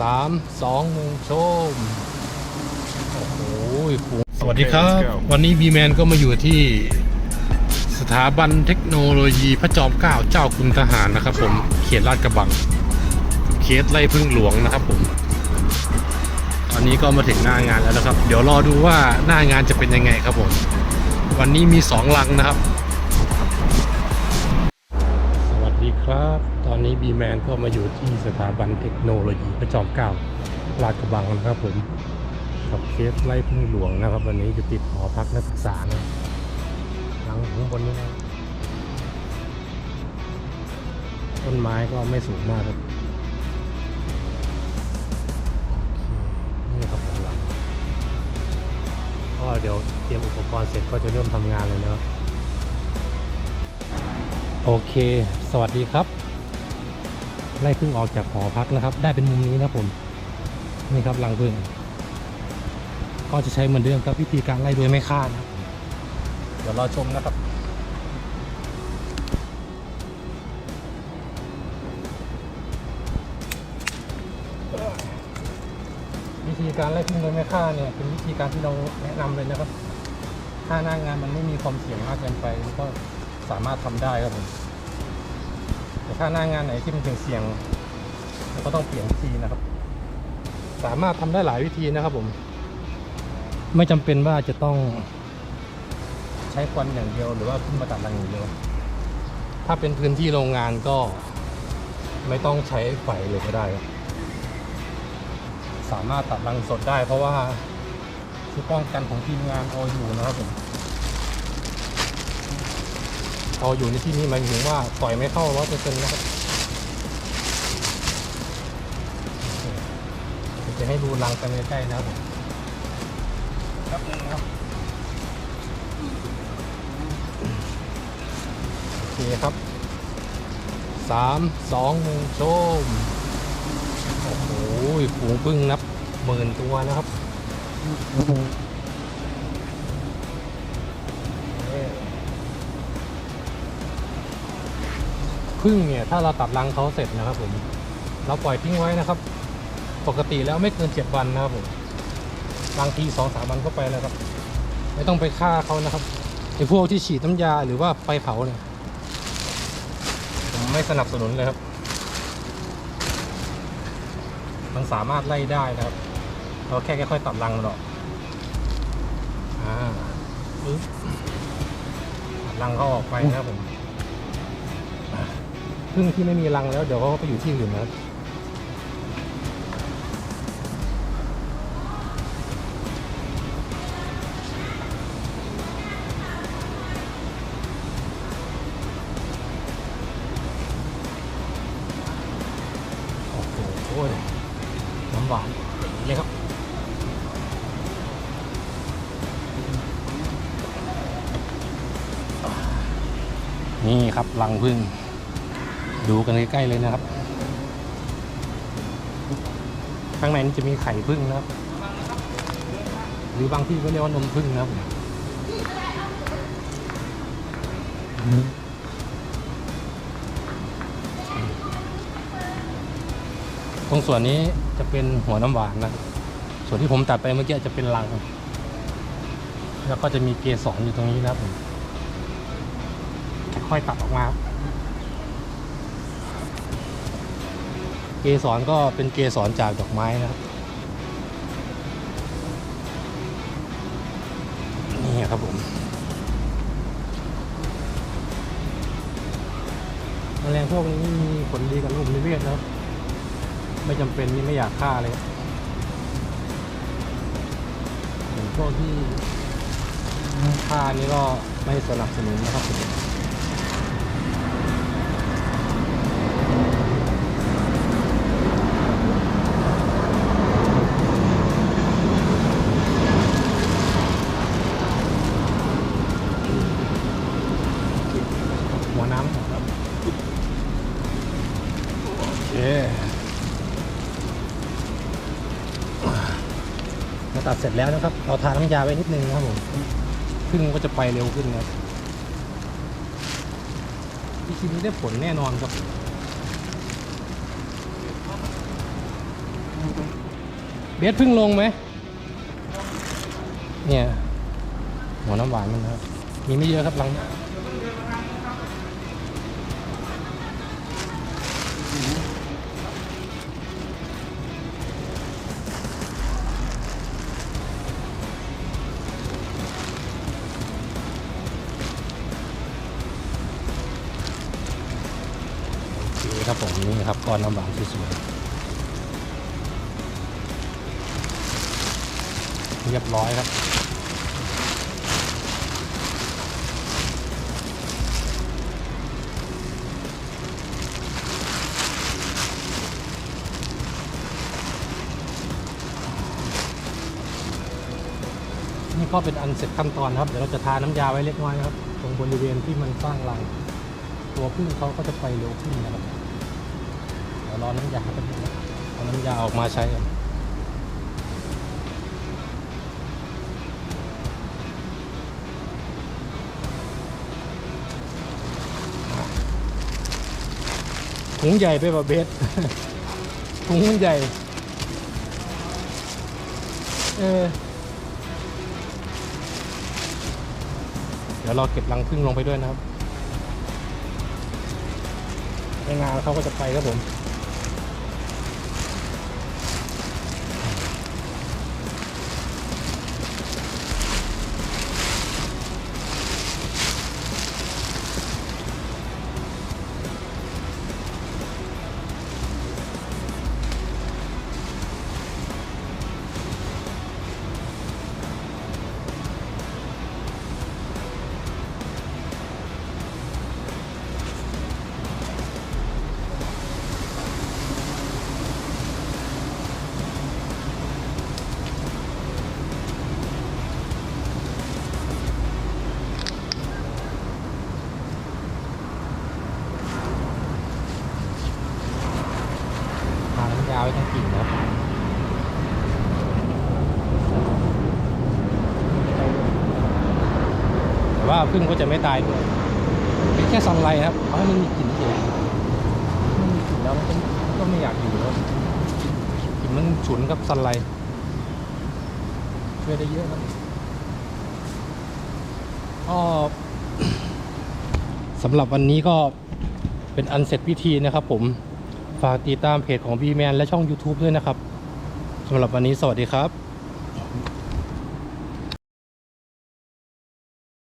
สามสองหนึ่งชมโอ้โหฟูสวัสดีครับ วันนี้บีแมนก็มาอยู่ที่สถาบันเทคโนโลยีพระจอมเกล้าเจ้าคุณทหารนะครับผมเขตลาดกระบังเคสไล่พึ่งหลวงนะครับผม ตอนนี้ก็มาถึงหน้างานแล้วนะครับ เดี๋ยวรอดูว่าหน้างานจะเป็นยังไงครับผม วันนี้มีสองลังนะครับ สวัสดีครับ ตอนนี้บีแมนก็มาอยู่ที่สถาบันเทคโนโลยีพระจอมเกล้าลาดกระบังนะครับผมกับเคสไล่พึ่งหลวงนะครับ วันนี้จะติดหอพักนักศึกษานะหลังข้างบนนี้นะต้นไม้ก็ไม่สูงมากครับนี่ครับหลังก็เดี๋ยวเตรียมอุปกรณ์เสร็จก็จะเริ่มทำงานเลยนะครับโอเค สวัสดีครับ ไล่พึ่งออกจากหอพักนะครับ ได้เป็นมุมนี้นะครับผมนี่ครับรังพึ่งก็จะใช้เหมือนเดิมครับวิธีการไล่โดยไม่ฆ่านะเดี๋ยวรอชมนะครับวิธีการไล่พึ่งโดยไม่ฆ่าเนี่ยเป็นวิธีการที่เราแนะนำเลยนะครับ ถ้าหน้างานมันไม่มีความเสี่ยงมากเกินไปก็สามารถทำได้ครับผม ถ้าหน้างานไหนที่มันเสี่ยงเราก็ต้องเปลี่ยนวิธีนะครับ สามารถทำได้หลายวิธีนะครับผม ไม่จำเป็นว่าจะต้องใช้ควันอย่างเดียวหรือว่าขึ้นมาตัดรังอย่างเดียว ถ้าเป็นพื้นที่โรงงานก็ไม่ต้องใช้ไฟเลยก็ได้ สามารถตัดรังสดได้เพราะว่าชุดป้องกันของทีมงานเอาอยู่นะครับผม เอาอยู่ในที่นี้หมายถึงว่าปล่อยไม่เข้าร้อยเปอร์เซ็นต์นะครับจะให้ดูรังกันใกล้ๆนะครับครับนึงครับโอเคครับสามสองหนึ่งชมโอ้โหฝูงพึ่งนับหมื่นตัวนะครับ พึ่งเนี่ยถ้าเราตัดรังเขาเสร็จนะครับผมเราปล่อยทิ้งไว้นะครับ ปกติแล้วไม่เกินเจ็ดวันนะครับผมบางทีสองสามวันก็ไปแล้วครับ ไม่ต้องไปฆ่าเขานะครับไอ้พวกที่ฉีดน้ำยาหรือว่าไฟเผาเนี่ยผมไม่สนับสนุนเลยครับ มันสามารถไล่ได้นะครับ เราแค่ค่อยๆตัดรังมันออกอ่าตัดรังเขาออกไปนะครับผม พึ่งที่ไม่มีรังแล้ว เดี๋ยวเขาก็ไปอยู่ที่อื่นนะโอ้โหน้ำหวานเลยครับนี่ครับรังพึ่ง ดูกันใกล้ๆเลยนะครับ ข้างในนี่จะมีไข่พึ่งนะครับ หรือบางที่ก็เรียกว่านมพึ่งนะครับตรงส่วนนี้จะเป็นหัวน้ำหวานนะ ส่วนที่ผมตัดไปเมื่อกี้จะเป็นรัง แล้วก็จะมีเกสรอยู่ตรงนี้นะครับค่อยตัดออกมา กสรก็เป็นเกสรจากดอกไม้นะครับนี่ครับผมแมลงพวกนี้มีผลดีกับระบบนิเวศนะครับ ไม่จำเป็นนี่ไม่อยากฆ่าเลยครับอย่างพวกที่ฆ่านี่ก็ไม่สนับสนุนนะครับผม โอเคเราตัดเสร็จแล้วนะครับ เราทาน้ำยาไว้นิดนึงนะครับผมพึ่งก็จะไปเร็วขึ้นนะครับวิธีนี้ได้ผลแน่นอนครับเบสพึ่งลงไหมเนี่ยหัวน้ำหวานมันนะครับ มีไม่เยอะครับรัง นี้โอเครับผมนี่ครับก้อนน้ำหวานสวยๆเรียบร้อยครับนี่ก็เป็นอันเสร็จขั้นตอนครับ เดี๋ยวเราจะทาน้ำยาไว้เล็กน้อยครับ ตรงบริเวณที่มันสร้างรัง ตัวพึ่งเขาก็จะไปเร็วขึ้นนะครับเดี๋ยวรอน้ำยาแป๊บนึงนะเอาน้ำยาออกมาใช้ถุงใหญ่ไปป่ะเบสถุงใหญ่ เออเดี๋ยวเราเก็บรังพึ่งลงไปด้วยนะครับ ในงานเขาก็จะไปครับผมาน้ำยาไว้ทั้งกิ่งนะแต่ว่าพึ่งก็จะไม่ตายด้วยเป็นแค่ซันไลท์ครับเอาให้มันมีกลิ่นเฉยมันมีกลิ่นแล้วมันก็ไม่อยากอยู่แล้วกลิ่นมันฉุนกับซันไลท์ช่วยได้เยอะครับก็สำหรับวันนี้ก็เป็นอันเสร็จพิธีนะครับผม ฝากติดตามเพจของ B Man และช่อง YouTube ด้วยนะครับสำหรับวันนี้สวัสดีครับ